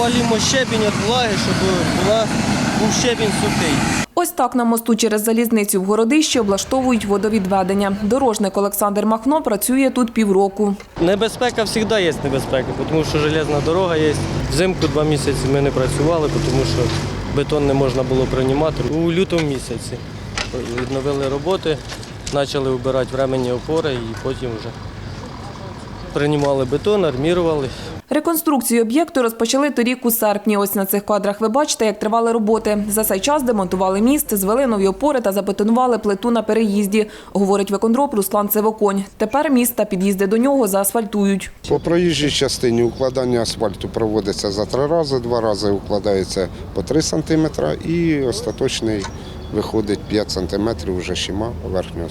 Палімо щебінь від влаги, щоб була, був щебінь сухий. Ось так на мосту через залізницю в Городищі облаштовують водовідведення. Дорожник Олександр Махно працює тут півроку. Небезпека завжди є небезпека, тому що железна дорога є. Взимку два місяці ми не працювали, тому що бетон не можна було приймати. У лютому місяці відновили роботи, почали вбирати временні опори і потім вже приймали бетон, армірували. Реконструкцію об'єкту розпочали торік у серпні. Ось на цих кадрах ви бачите, як тривали роботи. За цей час демонтували міст, звели нові опори та забетонували плиту на переїзді, говорить викондроб Руслан Цевоконь. Тепер міст та під'їзди до нього заасфальтують. По проїжджій частині укладання асфальту проводиться за три рази, два рази укладається по 3 см і остаточний виходить 5 см вже щима верхнього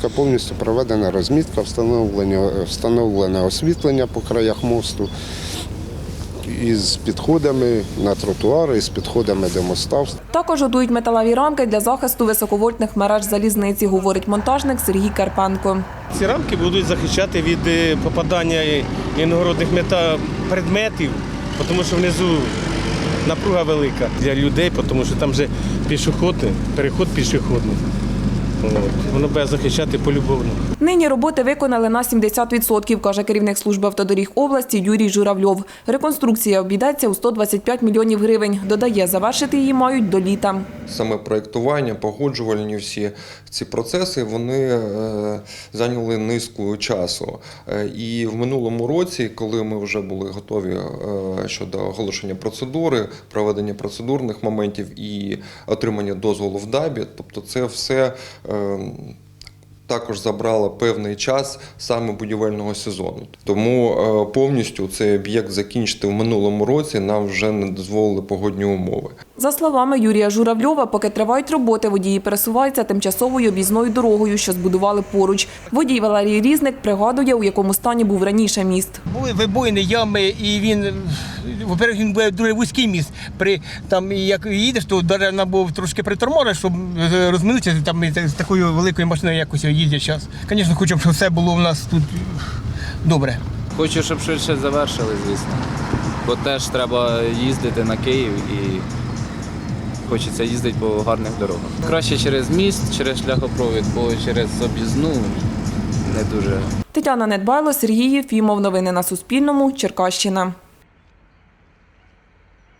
слоя. Повністю проведена розмітка, встановлення, встановлене освітлення по краях мосту із підходами на тротуари, із підходами до моста. Також готують металеві рамки для захисту високовольтних мереж залізниці, говорить монтажник Сергій Карпенко. Ці рамки будуть захищати від е, попадання іногородних мета предметів, тому що внизу напруга велика для людей, тому що там вже пішохідний, переход пішохідний. Воно буде захищати полюбовно. Нині роботи виконали на 70%, каже керівник служби автодоріг області Юрій Журавльов. Реконструкція обійдеться у 125 мільйонів гривень. Додає, завершити її мають до літа. Саме проєктування, погоджувальні всі ці процеси вони е, зайняли низку часу. Е, І в минулому році, коли ми вже були готові е, щодо оголошення процедури, проведення процедурних моментів і отримання дозволу в ДАБі, тобто це все. також забрало певний час саме будівельного сезону. Тому повністю цей об'єкт закінчити в минулому році нам вже не дозволили погодні умови. За словами Юрія Журавльова, поки тривають роботи, водії пересуваються тимчасовою об'їзною дорогою, що збудували поруч. Водій Валерій Різник пригадує, у якому стані був раніше міст. Були вибоїни, ями, і він, во-первых, він буде дуже вузький міст. При, там, і як їдеш, то нам був трошки приторможено, щоб е, розминутися там, з такою великою машиною якось їздять зараз. Звісно, хочемо, щоб все було у нас тут добре. Хочу, щоб швидше завершили, звісно. Бо теж треба їздити на Київ і хочеться їздити по гарних дорогах. Краще через міст, через шляхопровід, бо через об'їзну не дуже. Тетяна Недбайло, Сергій Єфімов. Новини на Суспільному. Черкащина.